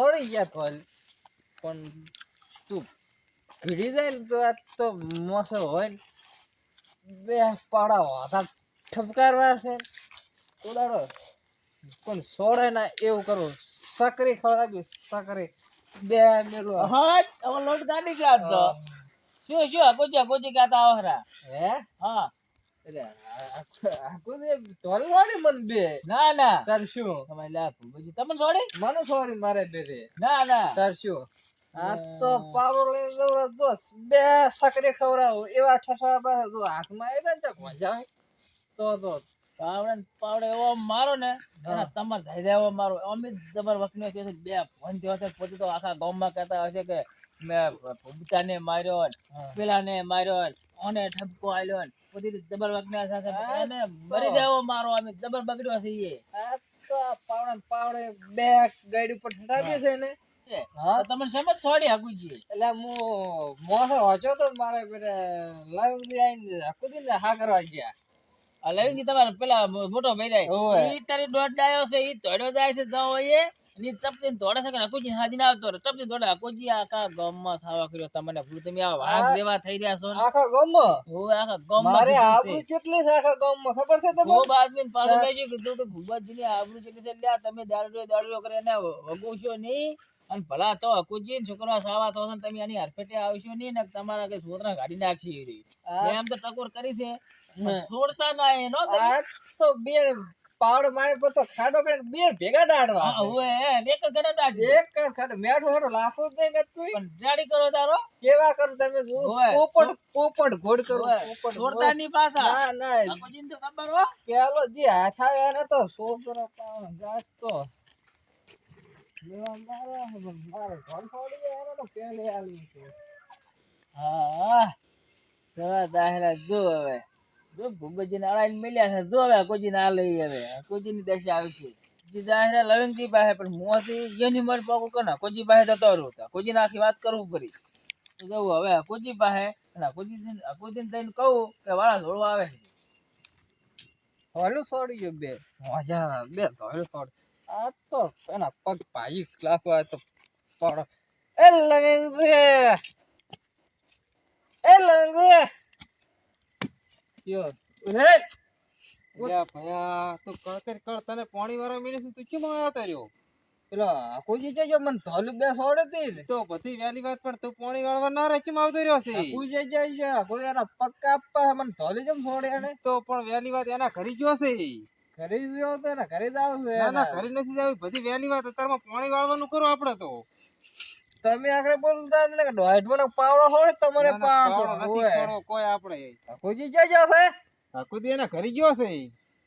Sorry ગયા તો પણ તું ભીડી જાય ને તો આ તો મોસો હોય ને બે પાડા હતા ઠપકારવા છે ઉડાડો. પણ સોડે ના એવું કરો સકરી ખવડાવી સકરી. બે મેલો હા હવે લોટ કાઢી ગયા તો. શું શું ગોજી ગોજી ગાતા આવરા? હે? હા. ના ના. તાર શું? તમને છોડી? મને સોરી મારે બે ના ના. તાર શું? આ તો પાવર લઈને દોસ બે સકરી ખવડાવું. એવા ઠઠા બસ જો હાથમાં આવી ને આવે. તો તો. પાવડે ને પાવડે એવો મારો ને એના તમાર ધૈર્ય એવો મારો. અમિત જબર વખત કે છે બે ફોન થયો છે પોતે તો આખા ગામમાં કહેતા હોય છે કે મેં ને માર્યો ને પેલાને માર્યો ને. ઓને ઠપકો આલ્યો પોતે જબર વખત સાથે હા, એને મરી જાય એવો મારો અમે જબર બગડ્યો છે એ તો પાવડા પાવડે બે ગાડી ઉપર ઠઠાવીએ છે ને હા તો તમને સમજ છોડી હકુજી એટલે હું મોસો હોચો તો મારે પેલે લાવી દી આઈને દી ને હા કરવા ગયા. આ લવિંગજી તમારે પેલા મોટો ભાઈ. જાય ઈ તારી દોડ ડાયો છે ઈ તોડ્યો જાય છે જાવ એ અને ઈ દોડે છે કે હકુજી હાજીને આવતો રહે દોડે. હકુજી આખા ગામમાં સાવા કર્યો તમને ભૂલ તમે આ વાઘ જેવા થઈ રહ્યા છો આખા ગામમાં? હોવે આખા ગામમાં મારે આબરૂ કેટલી છે આખા ગામમાં? ખબર છે તમને? ખૂબ આદમીને પાછો બેસી કીધું કે ભૂપતજીની આબરૂ જેટલી છે? લ્યા તમે દારૂ દારૂ કરે વગોશો નહીં. અને ભલા તો હકુજી છોકરો સાવા તો ને તમે આની હરફેટે આવશો નહીં ને તમારા કે છોકરા કાઢી નાખશે. એમ તો ટકોર કરી છે. છોડતા ના એ નો તો બે પાવડો મારે પર તો ખાડો કરીને બે ભેગા દાડવા હવે એક જ ગણા દાઢી. એક જ ખાડો. મેઠો ખાડો લાફો જ નહીં કરતું પણ જાડી કરો તારો. કેવા કરો તમે જુઓ. પોપટ પોપટ ઘોડ કરો. પોપટ છોડતા ની પાસા. ના ના. હકુજીને તો ખબર હો. પેલો જે હાથ આવે ને તો છોકરો પાવ જાત. તો લેવા મારો મારો ઘર ફોડી જાય તો પેલે આલી હા સવા દાહરા જો હવે. જો ભૂપતજીને અડાઈને મળ્યા છે, જો હવે હકુજીને આ લઈ હવે હકુજીની દશા આવશે જે લવિંગજી પાસે, પણ મોંથી એની મન પાકું કના હકુજી પાસે જતો રહું હતા. હકુજીને આખી વાત કરવું પડી. જવું હવે હકુજી પાસે કહું કે વાળા ધોળવા આવે છે. ધોલું છોડી બે. મજા, બે ધોલું છોડ આ તો એના પગ પડો. એ લવિંગ એ લવિંગ યો. ઉધરે યા ભયા તું કળતર કળ તને પાણી વાળા મિલે તું કેમ આવ્યો તાર્યો પેલો કોઈ જજો મને ધોલું બે છોડે તો બધી વહેલી વાત પણ તું પાણી વાળવા ના રહે કેમ આવતો રહ્યો છે? કોઈ જજો કોઈ એના પક્કા મને ધોલી જમ છોડે એને? તો પણ વહેલી વાત એના ઘરે ગયો છે? ઘરે ગયો તો એના ઘરે જ આવશે ના ના. ઘરે નથી જાવ બધી વેલી વાત અત્યારમાં પાણી વાળવાનું કરો આપણે તો. તમે આગળ બોલતા એટલે મને પાવડો હોય તમારે ના, ના, પાસ કોઈ આપણે. કોઈ જજો છે? આખુદી એના ઘરે ગયો છે.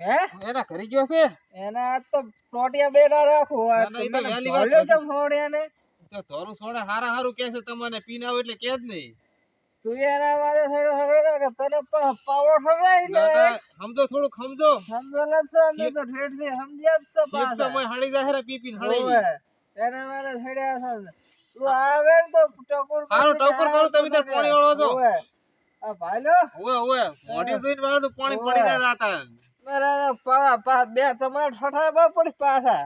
હે? એના ઘરે ગયો છે? એના તો ટોટિયા બે ના રાખું. આ ના, ના, એ તો તો મને વહેલી વાત ધોલ્યો હતી. જેમ છોડે એને? તો ધોરું છોડે હારા હારું કે છે તમને પીને એટલે કે જ નહીં. તું એના થોડો થોડો કે તને પાવડો ને? ના, ના, સમજો થોડુંક સમજો. સમજેલા જ છે અમે તો સમજ્યા જ છે પાછા. સમય હળી જાય રે પી પીને હળી. એના મારે છે. આવે તો ટકોર હારું, ટકોર કરું, તમે તાર આવે પાણી વાળો. હોવે. આ ભાઈલો? ઓવે ઓવે. મોઢી જોઈને વાળો તો પાણી પડી ના જાતા. મારા પા પા બે તમારે ઠઠા બા પડી પાછા.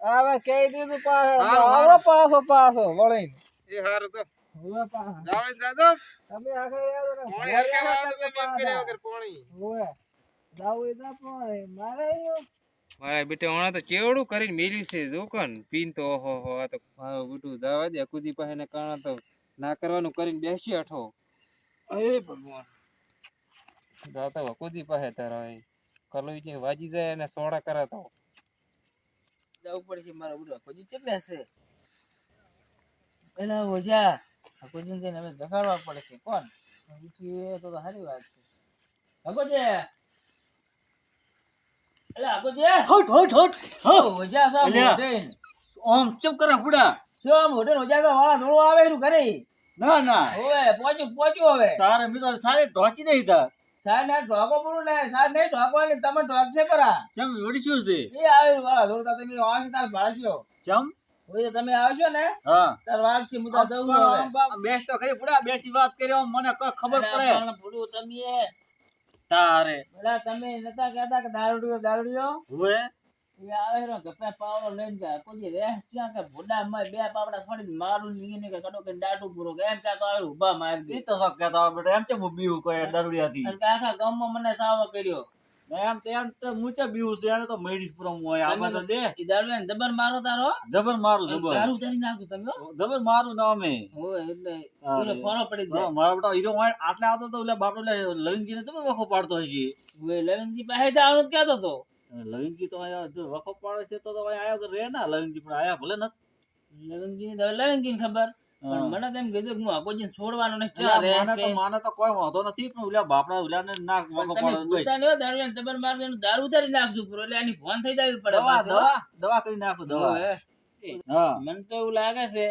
હવે કહી દીધું પાછા. આવો પાછો પાછો વળીને. એ હારું તો. હોવે પાછા. જાવે દાદો તમે આગળ આવો પાણી હરકે વાળો તો તમે એમ કર્યા વગર પાણી. હોવે જાવું એ ના પણ. મારે મારા બેટા હમણાં તો કેવડું કરીને મેળ્યું છે જોકન પીન તો ઓહો હો, આ તો હા બેટું દાવા દે. કુદી પાસે ને તો ના કરવાનું કરીને બેસી અઠો. એ ભગવાન. દાતા વકુદી પાસે તારા કલોઈ જે વાજી જાય અને સોડા કરાતો જવું પડશે મારા બુડો હકુજી કેટલે હશે? પેલા ઓજા હકુજીને જઈને અમે જગાડવા પડશે કોણ? તો સારી વાત છે. હકુજી હટ હટ હટ. ઓજા સાહેબ અલ્યા. મોઢેન. આમ ચમ કરે બુડા શું ઓજા તો વાળા ધોળવા આવે એનું ઘરે? ના ના. હોવે પહોંચ્યું પહોંચ્યું હવે. તારે મિત્રો સારે ઢોચી નહીં તા સાહેબ ને ઢોકો પડું ને સાહેબ નહીં ઢોકવાની તમે ઢોકશે પરા. ચમ શું છે? એ આવે વાળા ધોળતા તમે આવશે તાર ભાળશો. ચમ? તમે આવશો ને હા. તાર વાગશે હવે. બેસ તો ખરી બેસી વાત કરી મને કોઈ ખબર પડે. તમે તારે. પેલા તમે નતા કહેતા કે દારૂડિયો દારૂડિયો? હુએ એ આવે રો ગપ્પે પાવડો લઈને ગયા કોઈ રેસ ત્યાં કે ભોડા માં બે પાવડા છોડીને મારું લઈને કે કડો કે દાડુ પૂરો કે એમ તો આવે ઊભા મારી દે. તો શોખ કહેતા બેટા. એમ છે હું બીવું કોઈ દારૂડિયાથી? હતી અને કે આખા ગામમાં મને સાવો કર્યો. એમ તો તો મૂચે બીવું છે એને તો મેડીસ પૂરો હોય આમાં તો દે. એ જબર મારો તારો? જબર મારું જબર. દારૂ તારી નાખું તમે જબર મારું ના અમે. હોય એટલે પડી જાય. મારા બેટા હીરો હોય આટલે આવતો તો એટલે બાપડો લવિંગજી ને તમે વખો પાડતો હશે. હોય લવિંગજી પાસે જવાનું કહેતો તો. લવિંગજી તો જો વખો પાડે છે તો તો આયો રે ના લવિંગજી પણ આયા ભલે ને લવિંગજી ને લવિંગજી ને ખબર. પણ મને તો એમ કીધું કે હું આકોજી છોડવાનો નથી ચા મને તો મને તો કોઈ વાંધો નથી પણ ઓલા બાપડા ઓલા ને ના વખો તમે પાડે બસ. હો, દારૂ જબર મારજો દારૂ ઉતારી નાખશું પૂરો એટલે આની ફોન થઈ જાય પડે દવા દવા દવા કરી નાખો દવા. મને તો એવું લાગે છે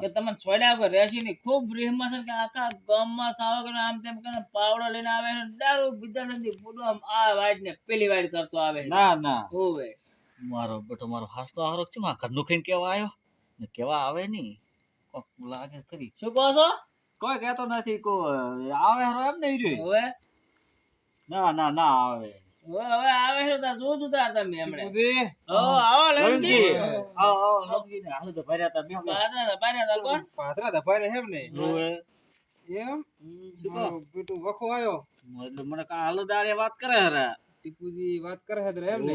કે તમે છોડ્યા વગર રહેશી નહીં. ખૂબ રીહમાં છે કે આખા ગામમાં સાવ કરીને આમ તેમ કરીને પાવડો લઈને આવે છે દારૂ બીજા સંધી પૂરો આમ આ વાઈડ ને પેલી વાઈડ કરતો આવે ના ના. હોવે મારો બેટો મારો હાસ તો હારો છે માં ઘરનું ખાઈને કેવા આવ્યો? ને કેવા આવે નહીં? લાગે ખરી. શું કહો છો? કોઈ કહેતો નથી કોઈ આવે હરો એમ નહીં રહ્યું. હવે? ના ના ના આવે. હવે હવે આવે છે તો જોજો તાર તમે હમણે. ઓ આવો લવિંગજી. લવિંગજી. આવો આવો લવિંગજી ને હાલો તો ભર્યા તા બેહો. પાછા દબાડ્યા તા કોણ? પાથરા ધપારે હેમ ને. એમ? શું કહો? મારો વખો આયો. એટલે મને કા હાલો વાત કરે હરા. ટીપુજી વાત કરે છે એમ ને.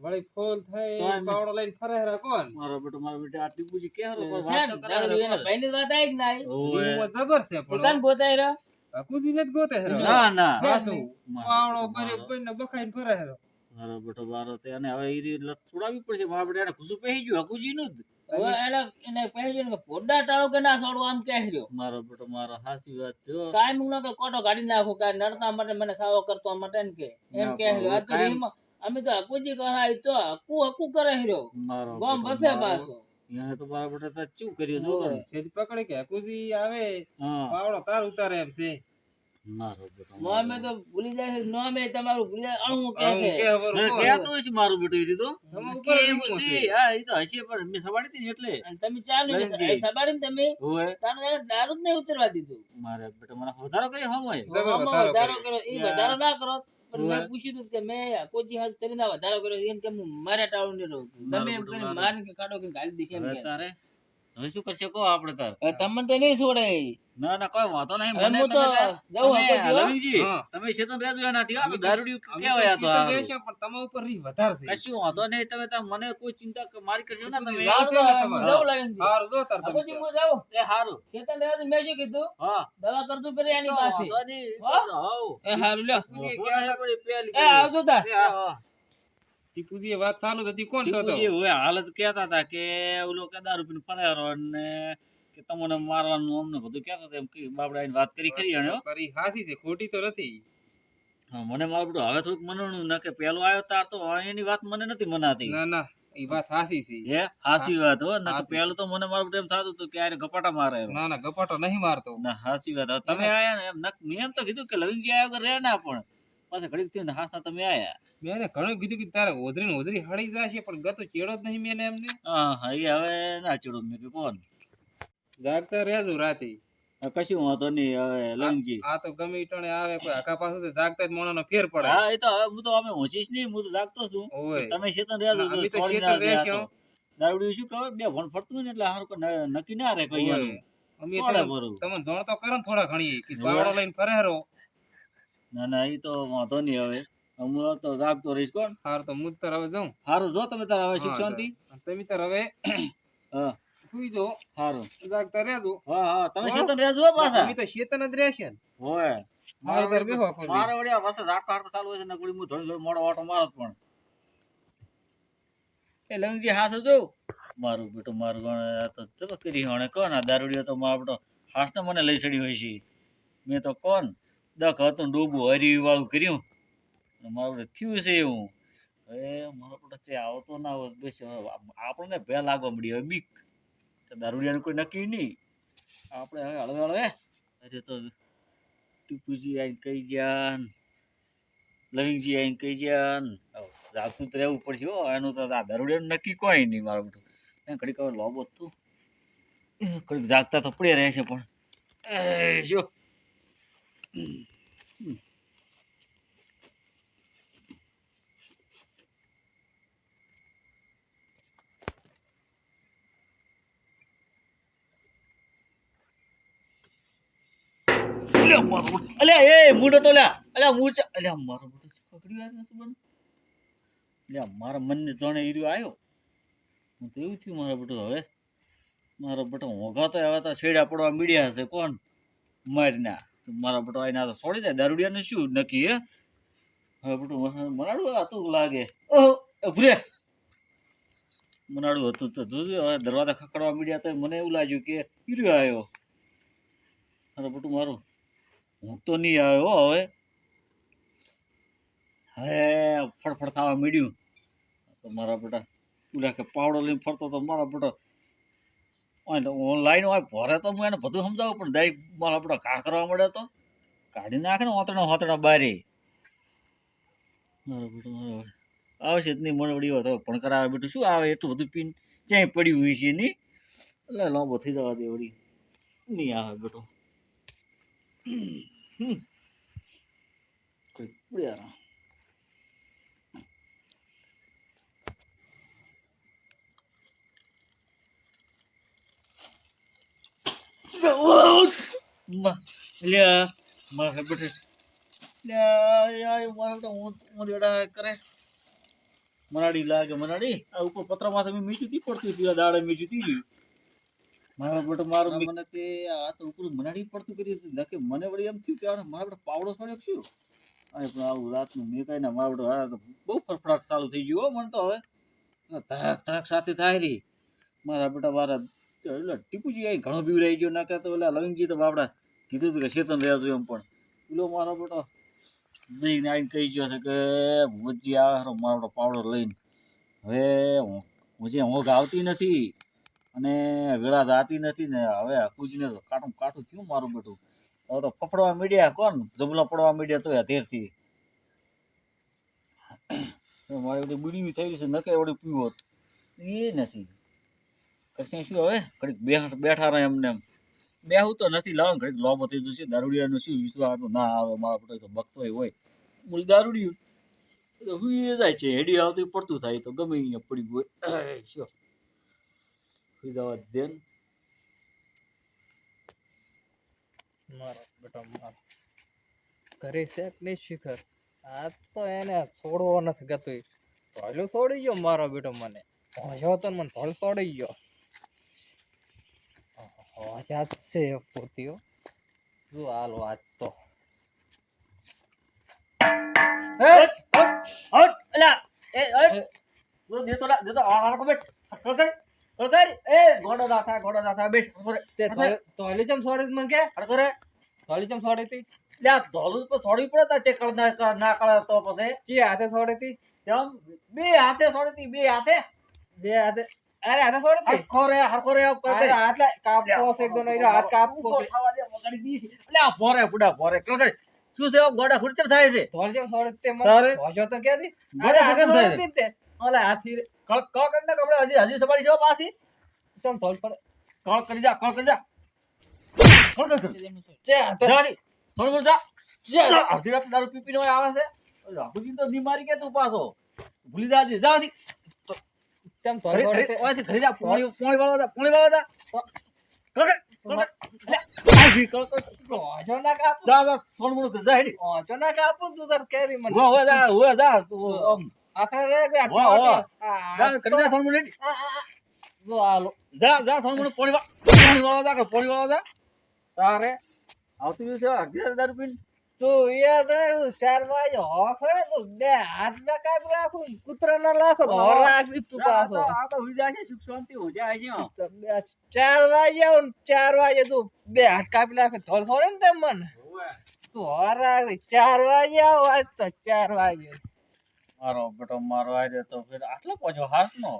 વળી ફૂલ થઈ પાવડો લઈને ફરે હે કોણ? મારો બેટો મારો બેટો આ ટીપુજી કે હરો કોણ? વાત તો કરે એના ભાઈની વાત આઈ કે ના આવી? જબર છે પણ કોણ ગોતાય રહ્યો? કાકુજી ને ગોતે હે ના ના. સાસુ પાવડો ભરે કોઈને બખાઈને ફરે હે મારો બેટો મારો તે અને હવે ઈ લત પડશે મારા બેટા એને ખુશું પહેરી ગયું હકુજી નું હવે એને એને કહી દીધું કે પોડા ટાળો કે ના છોડવો આમ કહે રહ્યો. મારો બેટો મારો હાસી વાત જો કાંઈ મૂક કે કોટો ગાડી નાખો કે નડતા માટે મને સાવો કરતો માટે ને કે એમ કે રહ્યો. આ તો કાંઈ- રીહમાં અમે તો હકુજી કરાય તો હકુ હકુ કરે હીરો. મારો ગોમ બસે પાછો. એને તો બાર બટા તા ચૂ કર્યો જો. સેજ પકડે કે હકુજી આવે? પાવડો તાર ઉતારે એમ છે. મારો બેટો નોમે તો ભૂલી જાય છે. નોમે તમારું ભૂલી જાય. અણું કે છે? કહેતો મારું બેટું ઈ રીતો. તમે ઉપર એવું છે? છે. હા ઈ તો હશે પણ મેં સવાડી હતી એટલે. અને તમે ચાલુ સવાડી ને તમે ઓવે તારું એને દારૂ જ નહીં ઉતરવા દીધું. મારે બેટા મને વધારો કરી હમય જબર વધારો. કર્યો. એ વધારો ના કરો. પણ મેં. પૂછ્યું કે મેં કોઈ હાથ કરીને વધારો કર્યો એમ કે હું મારા ટાળું ને રહું તમે એમ કરીને મારો. કે કાઢો કે ગાલી દઈશ એમ કે હવે શું કરશે કો આપણે તો? તમને તો નહીં છોડે. ના ના કોઈ વાતો નહીં. મને તો જાવ તમે લવિંગજી, તમે શેતન રહેજો એનાથી આ તો અમે કેવાય તો આ. દેશે, પણ તમારા ઉપર રી વધારે છે. કશું વાંધો નહીં. તમે તો મને કોઈ ચિંતા મારી કરશો ને તમે. જાવ હવે લાવીને. હારું જો તાર તમે હું જાઉં. એ હારું. શેતન રહેવા દે, મેં શું કીધું? હા. દવા કરતું પેલી એની પાસે. વાંધો નહીં, હાવ. એ હારું લ્યો. એ આવજો તાર. ટીપુજીએ વાત ચાલુ હતી. કોણ તો તો હવે હાલત કહેતા હતા કે ઓલો કે દારૂ પીને અને કે તમને મારવાનું અમને બધું કહેતા હતા એમ કે બાપડા આઈને વાત કરી ખરી અને કરી હાસી છે ખોટી તો નથી. હા, મને મારું બધું હવે થોડુંક મનણું ના કે પેલો આવ્યો તાર તો એની વાત મને નથી મનાતી. ના ના એ વાત હાસી છે. હે? હાસી વાત હો ના. પેલું તો મને મારું એમ થાતું હતું કે આને ગપાટા મારે ના ના ગપાટો નહીં મારતો. ના હાસી વાત. તમે આયા ને એમ મેં એમ તો કીધું કે લવિંગજી આવ્યો કે રે ના પણ. પાછા ઘડીક થઈને હાસના તમે આયા. મેં એને ઘણું કીધું કે તારે ઓધરી ને ઓધરી હળી જશે પણ ગતો ચેડો જ નહીં મેં એમને. હા હા એ હવે ના ચેડો મેં કે કોણ? જાગતા રહેજો રાતે. કશું વાંધો નહીં હવે લંગજી. આ તો ગમે ઈ આવે કોઈ આખા પાછું તો જાગતા જ મોણાનો ફેર પડે. હા એ તો હવે હું તો અમે હોચીશ નહીં હું તો જાગતો છું. તમે શેતન રહેજો અમે તો શેતન રહેશું. દારૂડિયું શું કહે બે ભણ ફરતું ને એટલે હારું નક્કી ના રહે કઈ અમે તમે તમને ભરું. તો કરો થોડા ઘણી. કે ઓય. લઈને ફરે હરો. ના ના એ તો વાંધો નહીં હવે. હું તો જાગતો રહીશ કોણ? હાર તો હું તાર હવે જાઉં. હારું જો તમે તાર હવે શાંતિ તમે તાર હવે હા. સુઈ જો હારું. જાગતા રહેજો. હા હા તમે શેતન રહેજો પાછા. અમે તો શેતન જ રહેશે. હોય. મારે તાર બેહો મારે વળી આ પાછા ઝાટકા ચાલુ હોય છે ને હું થોડી થોડી મોડો વાટો મારો પણ. એ લંગજી હાથ જો. મારું બેટું મારું ગણ તો ચલો કરી હણે. કોણ આ દારૂડિયો તો મારો બેટો હાથ તો મને લઈ ચડી હોય છે. મેં તો કોણ? દખ હતું ડૂબું હરી વાળું કર્યું મારું થયું છે એવું. હવે મારા તે આવતો ના હોત બસ આપણને ભે લાગવા મળી હવે બીક. દારૂડિયાનું કોઈ નક્કી નહીં. આપણે હવે હળવે હળવે. અરે તો ટીપુજી આવીને કહી ગયા લવિંગજી આવીને કહી ગયા જાગતું તો રહેવું પડશે હો. એનું તો આ દરોડિયાનું નક્કી કોઈ નહીં મારું બધું. ઘડીક હવે લોબો તું ઘડીક જાગતા તો પડ્યા રહે છે પણ. એ જો અલ્યા એ, મૂડો તો લ્યા અલ્યા મૂડ છે. અલ્યા મારો મૂડો બન લ્યા મારા મનને જાણે હીરો આવ્યો હું તો થયું મારા બટો હવે. મારા બટો હોગા તો આવ્યા હતા છેડા પડવા મીડિયા હશે, કોણ? ના મારા બટો આઈને આ છોડી દે દારૂડિયાને શું નક્કી હે? હવે બેટો મનાડું હતું લાગે. ઓહો ભૂરે. મનાડું હતું તો જોજો, હવે દરવાજા ખકડવા મીડિયા તો મને એવું લાગ્યું કે પીર્યો આવ્યો અરે બેટું મારું, હું તો નહીં આવ્યો હો હવે. હવે ફળફળ થવા માંડ્યું. તો મારા બેટા ઉલા કે પાવડો લઈને ફરતો તો મારા બેટા ઓનલાઈન હોય, ભરે તો હું એને બધું સમજાવું, પણ દઈ માલ બેટા ઘા કરવા મળે તો. કાઢી નાખે ને હોતડા હોતડા બારે. મારો આવશે જ નહીં, મને વળી પણ કરાવે બેઠું શું આવે એટલું બધું પીન? ક્યાંય પડ્યું હોય છે નહીં? એટલે લાંબો થઈ જવા દે વળી. નહીં આવે હમ. કોઈ પડ્યા મારા બેટે બેટા હું દેડા કરે મનાડી લાગે મનાડી આ ઉપર પત્રમાંથી મેં મીઠું તી પડતું હતું દાડે મીઠું તી મારા બેટો મારો મને તે આ તો ઉપર મનાડી પડતું કરી હતું નકે મને વળી એમ થયું કે આ મારા બેટા પાવડો પડ્યો છું અરે પણ આવું રાતનું મેં કઈ ના મારા બેટો આ તો બહુ ફરફડાટ ચાલુ થઈ ગયું હો મને તો હવે ધાક ધાક સાથે થાય રહી મારા બેટા મારા એટલે ટીપુજી અહીં ઘણો બીવરાઈ ગયો. ના તો ઓલા લવિંગજી તો બાપડા કીધું હતું કે ચેતન રહેજો એમ પણ. પેલો મારો બેટો. જઈને આવીને કહી ગયો છે કે ભૂજી આવે મારો પાવડો લઈને. હવે હું જે ઊંઘ આવતી નથી અને વેળા જાતી નથી ને હવે હકુજીને તો કાટું કાટું થયું મારું બેટું. હવે તો ફફડવા મીડ્યા કોણ? જમલા પડવા મીડિયા તો અધેરથી. મારી બધી બીડી થઈ છે, નકે વળી પીવો એ નથી. કશું શું હવે? ઘડીક બેઠા રહે એમને એમ. બેહું તો નથી, લાવ ઘડીક લોબો થઈ જશે. દારૂડિયાનું શું વિશ્વાસ તો ના આવે મારા તો ભક્તો હોય. બોલ, દારૂડિયું. તો હુઈ જાય છે, હેડી આવતી પડતું થાય તો ગમે અહીંયા પડી ગયું શું? હુઈ દેન મારો બેટા, મારો. ઘરે છે નહીં શિખર? આ તો એને છોડવો નથી ગતું ધોલું છોડી ગયો મારો બેટો મને. હોજો તો મને ધોલ છોડી ગયો. જ છે એ પોતીઓ શું હાલો તો. તું તે તો તો હતી બે હાથે સોડી તી, બે હાથે બે હાથે અરે હાથે છોડ દે હરખો રે હરખો રે આમ કર અરે કાપવો છે એકદમ એનો હાથ ઊભો છે. દે, વગાડી દઈશ. એટલે આ ભોરે, પુડા ભોરે, કર કર. શું છે ગોડા ખુરચર થાય છે? ધોલી ચમ છોડ તે મને હોજો તો કે દી ગોડા હાથે ખુરચર થાય છે. તે. ઓલા હાથી. કળ કળ કરી આપણે હજી હજી સવારી છે પાસી તમ ધોલ પડે. કળ કરી જા કળ કરી જા કળ કર કર. તે હાથે જા જી, થોડું ઘણું જા. જા. જા, અડધી રાત દારૂ પી પીને આવે છે. બાપુજી તો બીમારી કે તું પાછો? ભૂલી જાજે. જા ઘરે- તે. ઓયથી ઘરે જા પોણી પોણી વાળવા જા પોણી વાળવા જા કળ કર, કળ કર. લે, આ જી, કળ કર. હોજો ના કાપું જા જા થોડું ઘણું કર, જા હેડી હોજો ના કાપું તું તાર કેરી મને ઊભા, ઊભા જા ઊભા જા તું આમ. આખરે રે ગયા વાહ, વાહ. આ જા કરી જા થોડું ઘણું હેડી. આ, આ, આ. જો હાલો જા જા થોડું ઘણું પોણી વા- પોણી વાળવા જા કર, પોણી વાળવા જા તારે આવતી દિવસે અગિયાર હજાર દારૂ પીને તું યાદ રાખ ચાર વાગે હો ખરે તો બે હાથ ના કાપ રાખું કૂતરા ના લાખો તો હો રાખી તું પાછો. આ તો હુઈ જાય છે સુખ શાંતિ હો જાય છે ચાર વાગે આવું ને ચાર વાગે તું બે હાથ કાપી નાખે થોડે થોડે ને તેમ મને. તું હો રાખ ચાર વાગે આવ આજ તો ચાર વાગે. મારો બેટો મારો આજે તો ફેર આટલો પાછો હાસ નો.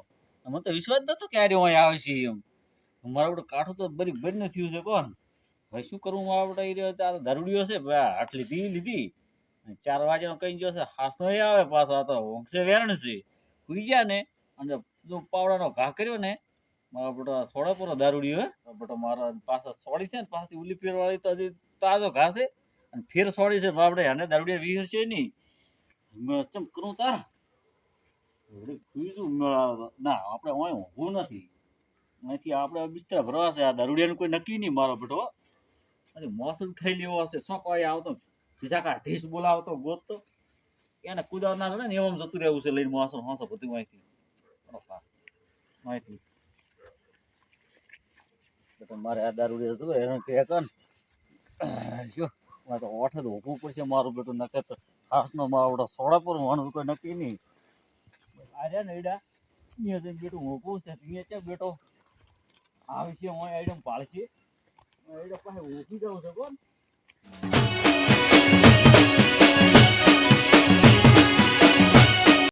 મને તો વિશ્વાસ નતો કે આર્યો અહીં આવે છે એમ. મારો બેટો કાઠું તો બરી બરી થયું છે કોણ? હવે શું કરવું મારા ઈ રહ્યો આ તો દારૂડિયો છે, ભાઈ આટલી પી લીધી. ચાર વાગ્યાનો કઈ ગયો છે હાસ નો આવે પાછો, આ તો ઊંઘશે વેરણ છે. સુઈ ગયા ને, અને પાવડાનો ઘા કર્યો ને, મારા બેટો સોડા પૂરો દારૂડિયો હે. બટો બેટો પાછા સોડી છે ને, પાછી ઉલી ફેરવાળી તો હજી તાજો ઘા છે. અને ફેર સોડી છે, બાપડે અને દારૂડિયા વીર છે નહીં ચમ કરું તારા? બીજું ના, આપણે હું નથી. અહીંથી આપણે બિસ્તરા ભરવા છે, આ દારૂડિયાનું કોઈ નક્કી નહીં મારો બેટો અને મોસમ થઈ લેવો હશે શું કોઈ આવતો વિશાખા ઢીસ બોલાવતો, ગોતતો. એને કુદાવ ના જોડે ને એમ જતું રહેવું છે લઈને મોસમ હોસો બધું માહિતી માહિતી. મારે આ દારૂ હતું, એને કે કન, જો, મારે તો ઓઠે ઊભું પડશે મારું બેટું નકે તો ખાસનો માવડો સોડા પર હોવાનું કોઈ નક્કી નહીં. આર્યા ને એડા અહીંયા બેટું ઊભું છે અહીંયા ક્યાં બેટો આવશે હું આઈડમ પાળશે પાસે ઊભી જાઉં છે કોણ?